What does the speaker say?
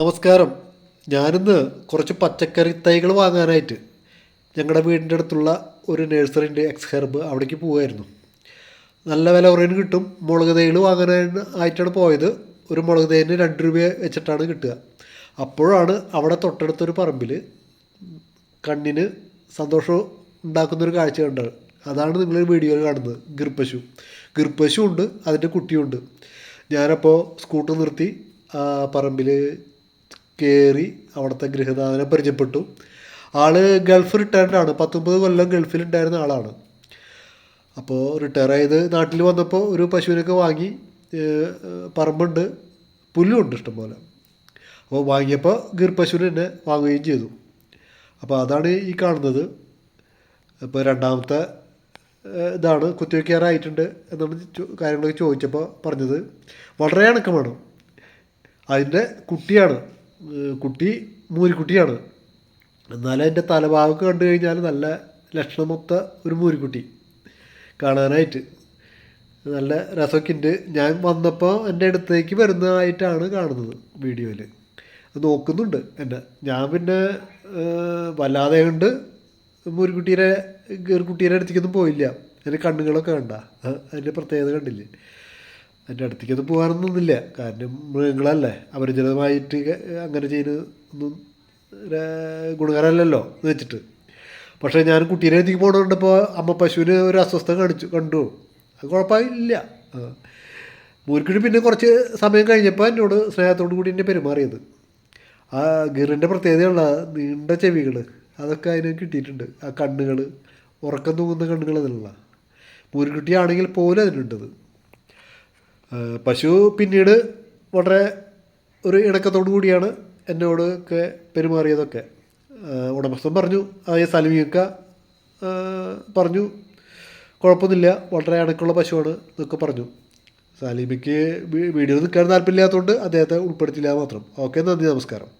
നമസ്കാരം. ഞാനിന്ന് കുറച്ച് പച്ചക്കറി തൈകൾ വാങ്ങാനായിട്ട് ഞങ്ങളുടെ വീടിന്റെ അടുത്തുള്ള ഒരു നഴ്സറിന്റെ എക്സ് ഹെർബ് അവിടേക്ക് പോവുമായിരുന്നു നല്ല വില കുറവിന് കിട്ടും. മുളക് തൈകൾ വാങ്ങാനായിട്ട് പോയത്. ഒരു മുളക് തൈന് രണ്ട് രൂപ വെച്ചിട്ടാണ് കിട്ടുക. അപ്പോഴാണ് അവിടെ തൊട്ടടുത്തൊരു പറമ്പിൽ കണ്ണിന് സന്തോഷം ഉണ്ടാക്കുന്നൊരു കാഴ്ച കണ്ടത്. അതാണ് നിങ്ങൾ വീഡിയോയിൽ കാണുന്നത്. ഗിർപ്പശു ഗിർപ്പശു ഉണ്ട് അതിന്റെ കുട്ടിയുണ്ട്. ഞാനപ്പോൾ സ്കൂട്ടർ നിർത്തി പറമ്പിൽ കയറി അവിടുത്തെ ഗൃഹനാഥനെ പരിചയപ്പെട്ടു. ആൾ ഗൾഫ് റിട്ടയർഡാണ് പത്തൊമ്പത് കൊല്ലം ഗൾഫിലുണ്ടായിരുന്ന ആളാണ്. അപ്പോൾ റിട്ടയർ ആയത് നാട്ടിൽ വന്നപ്പോൾ ഒരു പശുവിനൊക്കെ വാങ്ങി പറമ്പുണ്ട്. പുല്ലുണ്ട് ഇഷ്ടംപോലെ അപ്പോൾ വാങ്ങിയപ്പോൾ ഗിർ പശുവിനെ തന്നെ വാങ്ങുകയും ചെയ്തു. അപ്പോൾ അതാണ് ഈ കാണുന്നത്. ഇപ്പോൾ രണ്ടാമത്തെ ഇതാണ് കുത്തിവെക്കാറായിട്ടുണ്ട് എന്നാണ് കാര്യങ്ങളൊക്കെ ചോദിച്ചപ്പോൾ പറഞ്ഞത്. വളരെ ഇണക്കമാണ് അതിന്റെ കുട്ടിയാണ്. കുട്ടി മൂരിക്കുട്ടിയാണ്. എന്നാലും അതിന്റെ തലഭാഗമൊക്കെ കണ്ടു കഴിഞ്ഞാൽ നല്ല ലക്ഷണമൊത്ത ഒരു മൂരിക്കുട്ടി കാണാനായിട്ട്. നല്ല രസമൊക്കെ ഉണ്ട്. ഞാൻ വന്നപ്പോൾ എന്റെ അടുത്തേക്ക് വരുന്നതായിട്ടാണ് കാണുന്നത് വീഡിയോയിൽ അത് നോക്കുന്നുണ്ട് എന്നെ ഞാൻ പിന്നെ വല്ലാതെ കണ്ട് മൂരിക്കുട്ടീരെ ഗീർക്കുട്ടീരെ അടുത്തേക്കൊന്നും പോയില്ല. അതിന്റെ കണ്ണുകളൊക്കെ കണ്ട. അതിന്റെ പ്രത്യേകത കണ്ടില്ലേ? അതിന്റെ അടുത്തേക്കൊന്നും പോകാറൊന്നുമില്ല. കാരണം മൃഗങ്ങളല്ലേ. അപരിചിതമായിട്ട് അങ്ങനെ ചെയ്യുന്നൊന്നും ഗുണകരമല്ലല്ലോ എന്ന് വെച്ചിട്ട്. പക്ഷേ ഞാൻ കുട്ടീനെ അടുത്തേക്ക് പോകണമുണ്ടപ്പോൾ അമ്മ പശുവിന് ഒരു അസ്വസ്ഥത കാണിച്ചു കണ്ടു. അത് കുഴപ്പമില്ല. മൂർക്കിട്ട് പിന്നെ കുറച്ച് സമയം കഴിഞ്ഞപ്പോൾ എന്നോട് സ്നേഹത്തോടു കൂടി എന്നെ പെരുമാറിയത്. ആ ഗിറിന്റെ പ്രത്യേകതയുള്ള നീണ്ട ചെവികൾ അതൊക്കെ അതിന് കിട്ടിയിട്ടുണ്ട്. ആ കണ്ണുകൾ ഉറക്കം തൂങ്ങുന്ന കണ്ണുകൾ അതിനുള്ള മൂരിക്കുട്ടിയാണെങ്കിൽ പോലും അതിനുണ്ടത് പശു പിന്നീട് വളരെ ഒരു ഇണക്കത്തോടു കൂടിയാണ് എന്നോട് ഒക്കെ പെരുമാറിയതൊക്കെ ഉടമസ്ഥൻ പറഞ്ഞു അതായത് സലമിയൊക്ക പറഞ്ഞു കുഴപ്പമൊന്നുമില്ല വളരെ അണക്കുള്ള പശുവാണ് എന്നൊക്കെ പറഞ്ഞു. സാലിമിക്ക് വീഡിയോ നിൽക്കാൻ താല്പര്യമില്ലാത്തതുകൊണ്ട് അദ്ദേഹത്തെ ഉൾപ്പെടുത്തിയില്ല മാത്രം. ഓക്കെ നന്ദി നമസ്കാരം.